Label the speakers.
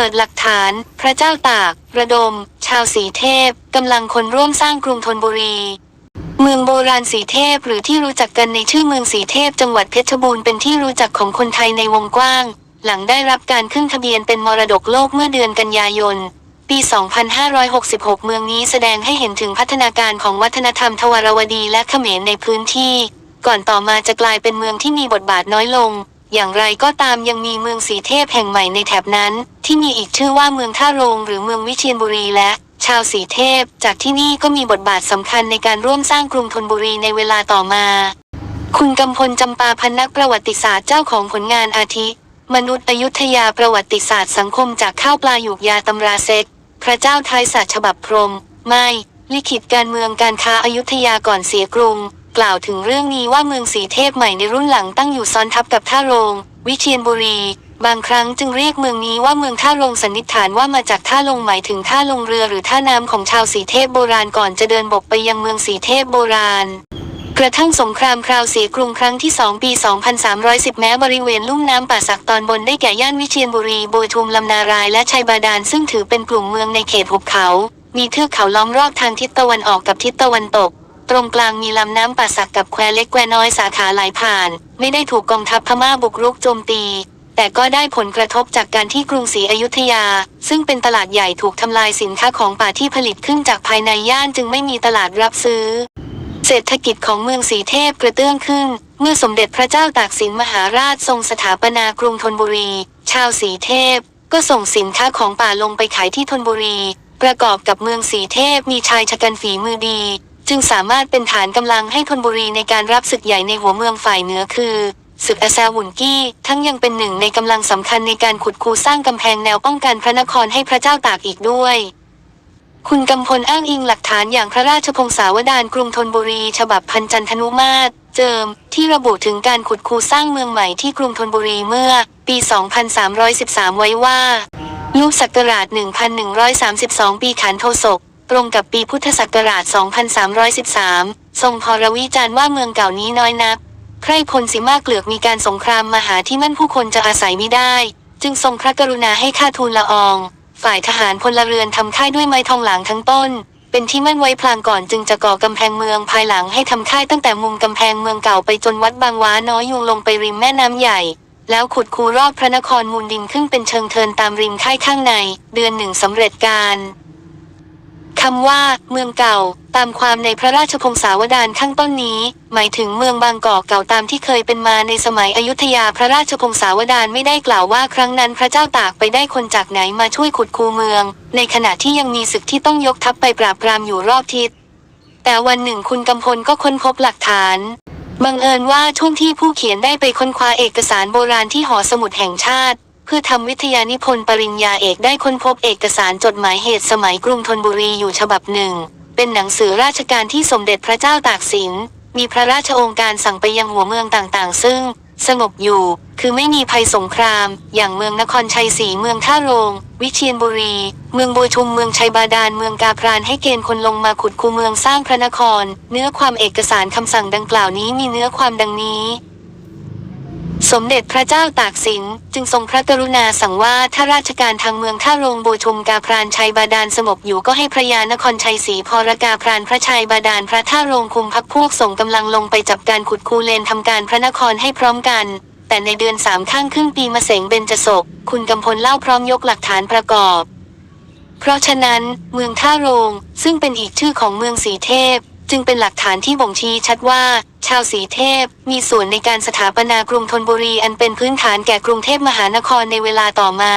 Speaker 1: ปิดหลักฐาน พระเจ้าตาก ระดม ชาวสีเทพ กำลังคนร่วมสร้างกรุงธนบุรี เมืองโบราณสีเทพหรือที่รู้จักกันในชื่อเมืองสีเทพจังหวัดเพชรบูรณ์เป็นที่รู้จักของคนไทยในวงกว้าง หลังได้รับการขึ้นทะเบียนเป็นมรดกโลกเมื่อเดือนกันยายน ปี 2566 เมืองนี้แสดงให้เห็นถึงพัฒนาการของวัฒนธรรมทวารวดีและเขมรในพื้นที่ ก่อนต่อมาจะกลายเป็นเมืองที่มีบทบาทน้อยลง อย่างไรก็ตามยังมีเมืองสีเทพแห่งใหม่ในแถบนั้น ที่มีอีกชื่อว่าเมืองท่าโรงหรือเมืองวิเชียรบุรีและ ชาวสีเทพ จากที่นี่ก็มีบทบาทสำคัญในการร่วมสร้างกรุงธนบุรีในเวลาต่อมา คุณกำพลจำปาพันนักประวัติศาสตร์เจ้าของผลงานอาทิ มนุษย์อยุธยาประวัติศาสตร์สังคมจากข้าวปลาหยูกยาตำราเซ็ก พระเจ้าไทยศาสตร์ฉบับพรม ไม่ ลิขิตการเมืองการค้าอายุทยาก่อนเสียกรุง กล่าวถึงเรื่องนี้ว่าเมืองสีเทพใหม่ในรุ่นหลังตั้งอยู่ซ้อนทับกับท่าโรง วิเชียรบุรี บางครั้งจึงเรียกเมืองนี้ว่าเมืองท่าโรงสันนิษฐานว่ามาจากท่าลงหมายถึงท่าลงเรือหรือท่าน้ำของชาวสีเทพโบราณก่อนจะเดินบกไปยังเมืองสีเทพโบราณกระทั่งสงครามคราวเสียกรุงครั้งที่ 2 ปี 2310 แม้บริเวณลุ่มน้ำป่าสักตอนบนได้แก่ย่านวิเชียรบุรีโบยทุมลำนารายและชัยบาดาลซึ่งถือเป็นกลุ่มเมืองในเขตหุบเขา มีเทือกเขาล้อมรอบทางทิศตะวันออกกับทิศตะวันตก ตรงกลางมีลำน้ำป่าสักกับแควเล็กแควน้อยสาขาไหลผ่าน ไม่ได้ถูกกองทัพพม่าบุกรุกโจมตี แต่ก็ได้ผลกระทบจากการที่กรุงศรีอยุธยา ซึ่งเป็นตลาดใหญ่ถูกทำลายสินค้าของป่าที่ผลิตขึ้นจากภายในย่านจึงไม่มีตลาดรับซื้อ เศรษฐกิจของเมืองสีเทพกระเตื้องขึ้น เมื่อสมเด็จพระเจ้าตากสินมหาราชทรงสถาปนากรุงธนบุรี ชาวสีเทพ ก็ส่งสินค้าของป่าลงไปขายที่ธนบุรี ประกอบกับเมืองสีเทพมีชายชะกันฝีมือดี จึงสามารถเป็นฐานกำลังให้ธนบุรีในการรับศึกใหญ่ในหัวเมืองฝ่ายเหนือคือศึกอาซาวุนกี้ ทั้งยังเป็นหนึ่งในกำลังสำคัญในการขุดคูสร้างกำแพงแนวป้องกันพระนครให้พระเจ้าตากอีกด้วย คุณกำพลอ้างอิงหลักฐานอย่างพระราชพงศาวดารกรุงธนบุรี ฉบับพันจันทนุมาตร เจิม ที่ระบุถึงการขุดคูสร้างเมืองใหม่ที่กรุงธนบุรีเมื่อ ปี 2313 ไว้ว่าลูกศักราช 1132 ปีขานโทศก ตรงกับปีพุทธศักราช 2313 ทรงพรวิจารณ์ว่าเมืองเก่านี้น้อยนัก ใครพลสิมากเกลือกมีการสงครามมาหาที่มั่นผู้คนจะอาศัยไม่ได้ จึงทรงพระกรุณาให้ข้าทูลละออง ฝ่ายทหารพลเรือนทำค่ายด้วยไม้ทองหลางทั้งต้น เป็นที่มั่นไว้พลางก่อนจึงจะก่อกำแพงเมืองภายหลังให้ทำค่ายตั้งแต่มุมกำแพงเมืองเก่าไปจนวัดบางว้าน้อยยุงลงไปริมแม่น้ำใหญ่แล้วขุดคูรอบพระนครมูลดินขึ้นเป็นเชิงเทินตามริมค่ายข้างใน เดือนหนึ่งสำเร็จการ คำว่า เมืองเก่า ตามความในพระราชพงศาวดารข้างต้นนี้ หมายถึงเมืองบางกอกเก่าตามที่เคยเป็นมาในสมัยอยุธยาพระราชพงศาวดารไม่ได้กล่าวว่าครั้งนั้นพระเจ้าตากไปได้คนจากไหนมาช่วยขุดคูเมือง ในขณะที่ยังมีศึกที่ต้องยกทัพไปปราบปรามอยู่รอบทิศแต่วันหนึ่งคุณกำพลก็ค้นพบหลักฐานบังเอิญว่าช่วงที่ผู้เขียนได้ไปค้นคว้าเอกสารโบราณที่หอสมุดแห่งชาติ พื่อทำวิทยานิพนธ์ปริญญาเอกได้ค้นพบเอกสารจดหมายเหตุสมัยกรุงธนบุรีอยู่ฉบับหนึ่ง เป็นหนังสือราชการที่สมเด็จพระเจ้าตากสิน มีพระราชองการสั่งไปยังหัวเมืองต่างๆ ซึ่ง สงบอยู่ คือไม่มีภัยสงคราม อย่างเมืองนครชัยศรีเมืองท่าโรง วิเชียรบุรี เมืองบัวชุมเมืองชัยบาดาลเมืองกาพรานให้เกณฑ์คนลงมาขุดคูเมืองสร้างพระนคร เนื้อความเอกสารคำสั่งดังกล่าวนี้มีเนื้อความดังนี้ สมเด็จพระเจ้าตากสิน จึงทรงพระกรุณาสั่งว่าถ้าราชการทางเมืองท่าโรงบูชุมกาพรานชัยบาดาลสงบอยู่ก็ให้พระยานครชัยศรีพรกาพรานพระชัยบาดาลพระท่าโรงคุมพักพวกส่งกำลังลงไปจับการขุดคูเลนทำการพระนครให้พร้อมกัน แต่ในเดือนสามข้างครึ่งปีมะเสงเบญจศกคุณกำพลเล่าพร้อมยกหลักฐานประกอบ เพราะฉะนั้น เมืองท่าโรงซึ่งเป็นอีกชื่อของเมืองสีเทพ จึงเป็นหลักฐานที่บ่งชี้ชัดว่า ชาวสีเทพ มีส่วนในการสถาปนากรุงธนบุรีอันเป็นพื้นฐานแก่กรุงเทพมหานครในเวลาต่อมา